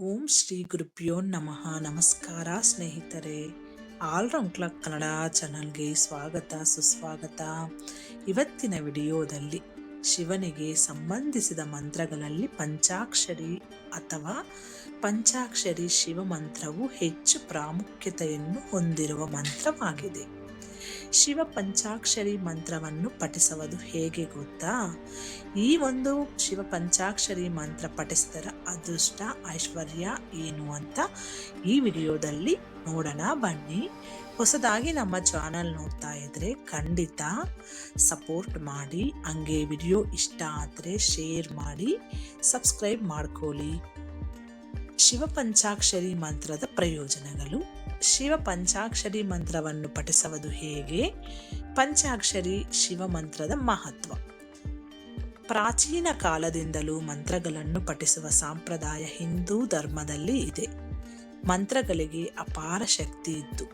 ಓಂ ಶ್ರೀ ಗುರುಭ್ಯೋ ನಮಃ. ನಮಸ್ಕಾರ ಸ್ನೇಹಿತರೆ. ಆಲ್ರೌಂಡ್ ಕ್ಲಾಕ್ ಕನ್ನಡ ಚಾನಲ್ಗೆ ಸ್ವಾಗತ, ಸುಸ್ವಾಗತ. ಇವತ್ತಿನ ವಿಡಿಯೋದಲ್ಲಿ ಶಿವನಿಗೆ ಸಂಬಂಧಿಸಿದ ಮಂತ್ರಗಳಲ್ಲಿ ಪಂಚಾಕ್ಷರಿ ಅಥವಾ ಪಂಚಾಕ್ಷರಿ ಶಿವ ಮಂತ್ರವು ಹೆಚ್ಚು ಪ್ರಾಮುಖ್ಯತೆಯನ್ನು ಹೊಂದಿರುವ ಮಂತ್ರವಾಗಿದೆ. ಶಿವ ಪಂಚಾಕ್ಷರಿ ಮಂತ್ರವನ್ನು ಪಠಿಸುವುದು ಹೇಗೆ ಗೊತ್ತಾ? ಈ ಒಂದು ಶಿವ ಪಂಚಾಕ್ಷರಿ ಮಂತ್ರ ಪಠಿಸಿದರ ಅದೃಷ್ಟ, ಐಶ್ವರ್ಯ ಏನು ಅಂತ ಈ ವಿಡಿಯೋದಲ್ಲಿ ನೋಡೋಣ ಬನ್ನಿ. ಹೊಸದಾಗಿ ನಮ್ಮ ಚಾನಲ್ ನೋಡ್ತಾ ಇದ್ರೆ ಖಂಡಿತ ಸಪೋರ್ಟ್ ಮಾಡಿ, ಹಂಗೆ ವಿಡಿಯೋ ಇಷ್ಟ ಆದರೆ ಶೇರ್ ಮಾಡಿ, ಸಬ್ಸ್ಕ್ರೈಬ್ ಮಾಡ್ಕೊಳ್ಳಿ. ಶಿವ ಪಂಚಾಕ್ಷರಿ ಮಂತ್ರದ ಪ್ರಯೋಜನಗಳು. ಶಿವ ಪಂಚಾಕ್ಷರಿ ಮಂತ್ರವನ್ನು ಪಠಿಸುವುದು ಹೇಗೆ? ಪಂಚಾಕ್ಷರಿ ಶಿವ ಮಂತ್ರದ ಮಹತ್ವ. ಪ್ರಾಚೀನ ಕಾಲದಿಂದಲೂ ಮಂತ್ರಗಳನ್ನು ಪಠಿಸುವ ಸಂಪ್ರದಾಯ ಹಿಂದೂ ಧರ್ಮದಲ್ಲಿ ಇದೆ. ಮಂತ್ರಗಳಿಗೆ ಅಪಾರ ಶಕ್ತಿ ಇದ್ದು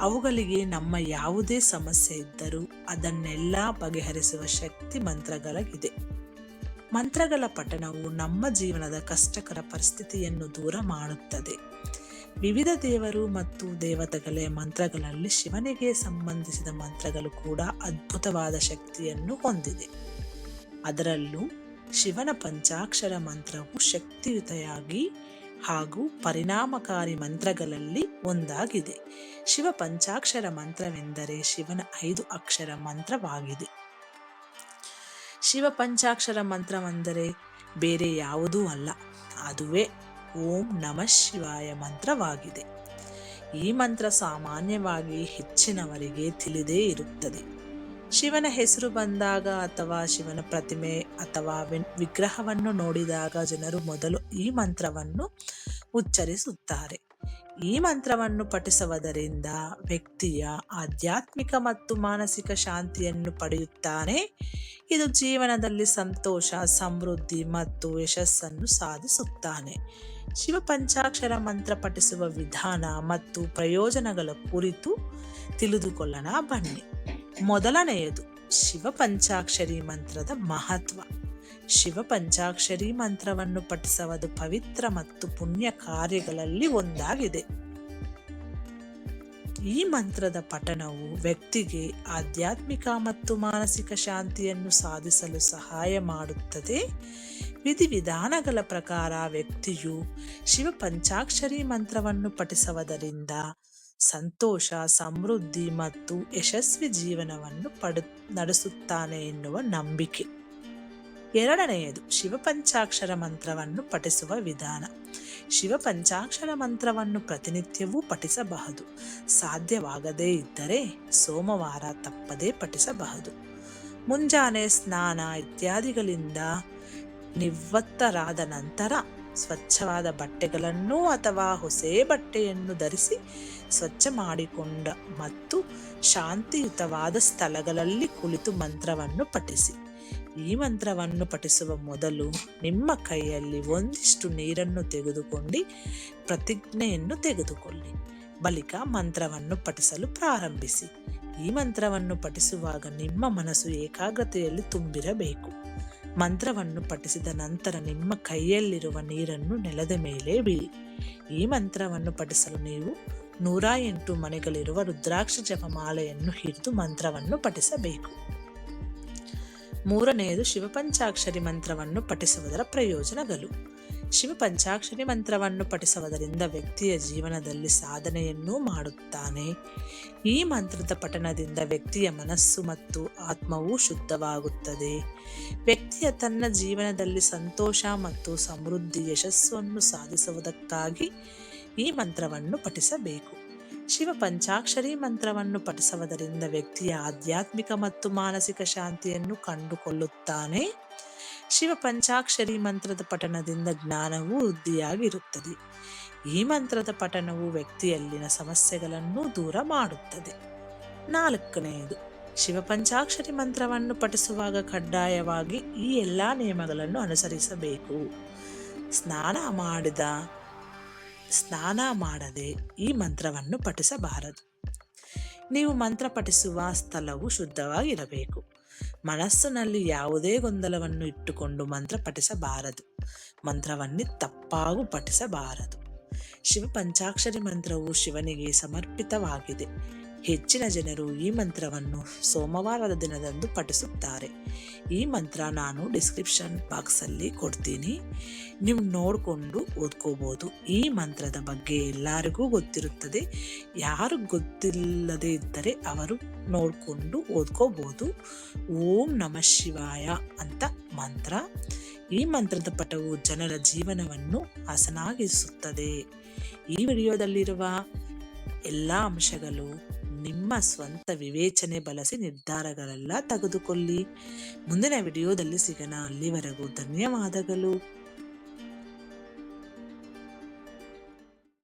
ಅವುಗಳಿಗೆ ನಮ್ಮ ಯಾವುದೇ ಸಮಸ್ಯೆ ಇದ್ದರೂ ಅದನ್ನೆಲ್ಲ ಬಗೆಹರಿಸುವ ಶಕ್ತಿ ಮಂತ್ರಗಳಿಗಿದೆ. ಮಂತ್ರಗಳ ಪಠಣವು ನಮ್ಮ ಜೀವನದ ಕಷ್ಟಕರ ಪರಿಸ್ಥಿತಿಯನ್ನು ದೂರ ಮಾಡುತ್ತದೆ. ವಿವಿಧ ದೇವರು ಮತ್ತು ದೇವತೆಗಳ ಮಂತ್ರಗಳಲ್ಲಿ ಶಿವನಿಗೆ ಸಂಬಂಧಿಸಿದ ಮಂತ್ರಗಳು ಕೂಡ ಅದ್ಭುತವಾದ ಶಕ್ತಿಯನ್ನು ಹೊಂದಿದೆ. ಅದರಲ್ಲೂ ಶಿವನ ಪಂಚಾಕ್ಷರ ಮಂತ್ರವು ಶಕ್ತಿಯುತೆಯಾಗಿ ಹಾಗೂ ಪರಿಣಾಮಕಾರಿ ಮಂತ್ರಗಳಲ್ಲಿ ಒಂದಾಗಿದೆ. ಶಿವ ಪಂಚಾಕ್ಷರ ಮಂತ್ರವೆಂದರೆ ಶಿವನ ಐದು ಅಕ್ಷರ ಮಂತ್ರವಾಗಿದೆ. ಶಿವ ಪಂಚಾಕ್ಷರ ಮಂತ್ರವೆಂದರೆ ಬೇರೆ ಯಾವುದೂ ಅಲ್ಲ. ಅದುವೇ ಓಂ ನಮ ಶಿವಾಯ ಮಂತ್ರವಾಗಿದೆ. ಈ ಮಂತ್ರ ಸಾಮಾನ್ಯವಾಗಿ ಹೆಚ್ಚಿನವರಿಗೆ ತಿಳಿದೇ ಇರುತ್ತದೆ. ಶಿವನ ಹೆಸರು ಬಂದಾಗ ಅಥವಾ ಶಿವನ ಪ್ರತಿಮೆ ಅಥವಾ ವಿಗ್ರಹವನ್ನು ನೋಡಿದಾಗ ಜನರು ಮೊದಲು ಈ ಮಂತ್ರವನ್ನು ಉಚ್ಚರಿಸುತ್ತಾರೆ. ಈ ಮಂತ್ರವನ್ನು ಪಠಿಸುವುದರಿಂದ ವ್ಯಕ್ತಿಯ ಆಧ್ಯಾತ್ಮಿಕ ಮತ್ತು ಮಾನಸಿಕ ಶಾಂತಿಯನ್ನು ಪಡೆಯುತ್ತಾನೆ. ಇದು ಜೀವನದಲ್ಲಿ ಸಂತೋಷ, ಸಮೃದ್ಧಿ ಮತ್ತು ಯಶಸ್ಸನ್ನು ಸಾಧಿಸುತ್ತಾನೆ. ಶಿವ ಪಂಚಾಕ್ಷರ ಮಂತ್ರ ಪಠಿಸುವ ವಿಧಾನ ಮತ್ತು ಪ್ರಯೋಜನಗಳ ಕುರಿತು ತಿಳಿದುಕೊಳ್ಳೋಣ, ಬನ್ನಿ. ಮೊದಲನೆಯದು ಶಿವ ಪಂಚಾಕ್ಷರಿ ಮಂತ್ರದ ಮಹತ್ವ. ಶಿವ ಪಂಚಾಕ್ಷರಿ ಮಂತ್ರವನ್ನು ಪಠಿಸುವುದು ಪವಿತ್ರ ಮತ್ತು ಪುಣ್ಯ ಕಾರ್ಯಗಳಲ್ಲಿ ಒಂದಾಗಿದೆ. ಈ ಮಂತ್ರದ ಪಠಣವು ವ್ಯಕ್ತಿಗೆ ಆಧ್ಯಾತ್ಮಿಕ ಮತ್ತು ಮಾನಸಿಕ ಶಾಂತಿಯನ್ನು ಸಾಧಿಸಲು ಸಹಾಯ ಮಾಡುತ್ತದೆ. ವಿಧಿವಿಧಾನಗಳ ಪ್ರಕಾರ ವ್ಯಕ್ತಿಯು ಶಿವ ಪಂಚಾಕ್ಷರಿ ಮಂತ್ರವನ್ನು ಪಠಿಸುವುದರಿಂದ ಸಂತೋಷ, ಸಮೃದ್ಧಿ ಮತ್ತು ಯಶಸ್ವಿ ಜೀವನವನ್ನು ಪಡು, ನಡೆಸುತ್ತಾನೆ ಎನ್ನುವ ನಂಬಿಕೆ. ಎರಡನೆಯದು ಶಿವ ಪಂಚಾಕ್ಷರ ಮಂತ್ರವನ್ನು ಪಠಿಸುವ ವಿಧಾನ. ಶಿವ ಪಂಚಾಕ್ಷರ ಮಂತ್ರವನ್ನು ಪ್ರತಿನಿತ್ಯವೂ ಪಠಿಸಬಹುದು. ಸಾಧ್ಯವಾಗದೇ ಇದ್ದರೆ ಸೋಮವಾರ ತಪ್ಪದೇ ಪಠಿಸಬಹುದು. ಮುಂಜಾನೆ ಸ್ನಾನ ಇತ್ಯಾದಿಗಳಿಂದ ನಿವೃತ್ತರಾದ ನಂತರ ಸ್ವಚ್ಛವಾದ ಬಟ್ಟೆಗಳನ್ನು ಅಥವಾ ಹೊಸೆ ಬಟ್ಟೆಯನ್ನು ಧರಿಸಿ ಸ್ವಚ್ಛ ಮಾಡಿಕೊಂಡ ಮತ್ತು ಶಾಂತಿಯುತವಾದ ಸ್ಥಳಗಳಲ್ಲಿ ಕುಳಿತು ಮಂತ್ರವನ್ನು ಪಠಿಸಿ. ಈ ಮಂತ್ರವನ್ನು ಪಠಿಸುವ ಮೊದಲು ನಿಮ್ಮ ಕೈಯಲ್ಲಿ ಒಂದಿಷ್ಟು ನೀರನ್ನು ತೆಗೆದುಕೊಂಡು ಪ್ರತಿಜ್ಞೆಯನ್ನು ತೆಗೆದುಕೊಳ್ಳಿ. ಬಳಿಕ ಮಂತ್ರವನ್ನು ಪಠಿಸಲು ಪ್ರಾರಂಭಿಸಿ. ಈ ಮಂತ್ರವನ್ನು ಪಠಿಸುವಾಗ ನಿಮ್ಮ ಮನಸ್ಸು ಏಕಾಗ್ರತೆಯಲ್ಲಿ ತುಂಬಿರಬೇಕು. ಮಂತ್ರವನ್ನು ಪಠಿಸಿದ ನಂತರ ನಿಮ್ಮ ಕೈಯಲ್ಲಿರುವ ನೀರನ್ನು ನೆಲದ ಮೇಲೆ ಬಿಡಿ ಈ ಮಂತ್ರವನ್ನು ಪಠಿಸಲು ನೀವು ನೂರ ಎಂಟು ಮನೆಗಳಿರುವ ರುದ್ರಾಕ್ಷ ಜಪಮಾಲೆಯನ್ನು ಹಿಡಿದು ಮಂತ್ರವನ್ನು ಪಠಿಸಬೇಕು. ಮೂರನೆಯದು ಶಿವಪಂಚಾಕ್ಷರಿ ಮಂತ್ರವನ್ನು ಪಠಿಸುವುದರ ಪ್ರಯೋಜನಗಳು. ಶಿವ ಪಂಚಾಕ್ಷರಿ ಮಂತ್ರವನ್ನು ಪಠಿಸುವುದರಿಂದ ವ್ಯಕ್ತಿಯ ಜೀವನದಲ್ಲಿ ಸಾಧನೆಯನ್ನೂ ಮಾಡುತ್ತಾನೆ. ಈ ಮಂತ್ರದ ಪಠನದಿಂದ ವ್ಯಕ್ತಿಯ ಮನಸ್ಸು ಮತ್ತು ಆತ್ಮವೂ ಶುದ್ಧವಾಗುತ್ತದೆ. ವ್ಯಕ್ತಿಯ ತನ್ನ ಜೀವನದಲ್ಲಿ ಸಂತೋಷ ಮತ್ತು ಸಮೃದ್ಧಿ ಯಶಸ್ಸನ್ನು ಸಾಧಿಸುವುದಕ್ಕಾಗಿ ಈ ಮಂತ್ರವನ್ನು ಪಠಿಸಬೇಕು. ಶಿವ ಪಂಚಾಕ್ಷರಿ ಮಂತ್ರವನ್ನು ಪಠಿಸುವುದರಿಂದ ವ್ಯಕ್ತಿಯ ಆಧ್ಯಾತ್ಮಿಕ ಮತ್ತು ಮಾನಸಿಕ ಶಾಂತಿಯನ್ನು ಕಂಡುಕೊಳ್ಳುತ್ತಾನೆ. ಶಿವ ಪಂಚಾಕ್ಷರಿ ಮಂತ್ರದ ಪಠಣದಿಂದ ಜ್ಞಾನವು ವೃದ್ಧಿಯಾಗಿರುತ್ತದೆ. ಈ ಮಂತ್ರದ ಪಠಣವು ವ್ಯಕ್ತಿಯಲ್ಲಿನ ಸಮಸ್ಯೆಗಳನ್ನು ದೂರ ಮಾಡುತ್ತದೆ. ನಾಲ್ಕನೆಯದು, ಶಿವ ಪಂಚಾಕ್ಷರಿ ಮಂತ್ರವನ್ನು ಪಠಿಸುವಾಗ ಕಡ್ಡಾಯವಾಗಿ ಈ ಎಲ್ಲ ನಿಯಮಗಳನ್ನು ಅನುಸರಿಸಬೇಕು. ಸ್ನಾನ ಮಾಡಿದ ಸ್ನಾನ ಮಾಡದೆ ಈ ಮಂತ್ರವನ್ನು ಪಠಿಸಬಾರದು. ನೀವು ಮಂತ್ರ ಪಠಿಸುವ ಸ್ಥಳವು ಶುದ್ಧವಾಗಿರಬೇಕು. ಮನಸ್ಸಿನಲ್ಲಿ ಯಾವುದೇ ಗೊಂದಲವನ್ನು ಇಟ್ಟುಕೊಂಡು ಮಂತ್ರ ಪಠಿಸಬಾರದು. ಮಂತ್ರವನ್ನೇ ತಪ್ಪಾಗು ಪಠಿಸಬಾರದು. ಶಿವ ಪಂಚಾಕ್ಷರಿ ಮಂತ್ರವು ಶಿವನಿಗೆ ಸಮರ್ಪಿತವಾಗಿದೆ. ಹೆಚ್ಚಿನ ಜನರು ಈ ಮಂತ್ರವನ್ನು ಸೋಮವಾರದ ದಿನದಂದು ಪಠಿಸುತ್ತಾರೆ. ಈ ಮಂತ್ರ ನಾನು ಡಿಸ್ಕ್ರಿಪ್ಷನ್ ಬಾಕ್ಸಲ್ಲಿ ಕೊಡ್ತೀನಿ. ನೀವು ನೋಡಿಕೊಂಡು ಓದ್ಕೋಬೋದು. ಈ ಮಂತ್ರದ ಬಗ್ಗೆ ಎಲ್ಲರಿಗೂ ಗೊತ್ತಿರುತ್ತದೆ. ಯಾರು ಗೊತ್ತಿಲ್ಲದೇ ಇದ್ದರೆ ಅವರು ನೋಡಿಕೊಂಡು ಓದ್ಕೋಬೋದು. ಓಂ ನಮ ಶಿವಾಯ ಅಂತ ಮಂತ್ರ. ಈ ಮಂತ್ರದ ಪಟವು ಜನರ ಜೀವನವನ್ನು ಹಸನಾಗಿಸುತ್ತದೆ. ಈ ವಿಡಿಯೋದಲ್ಲಿರುವ ಎಲ್ಲ ಅಂಶಗಳು ನಿಮ್ಮ ಸ್ವಂತ ವಿವೇಚನೆ ಬಳಸಿ ನಿರ್ಧಾರಗಳೆಲ್ಲ ತೆಗೆದುಕೊಳ್ಳಿ. ಮುಂದಿನ ವಿಡಿಯೋದಲ್ಲಿ ಸಿಗೋಣ. ಅಲ್ಲಿವರೆಗೂ ಧನ್ಯವಾದಗಳು.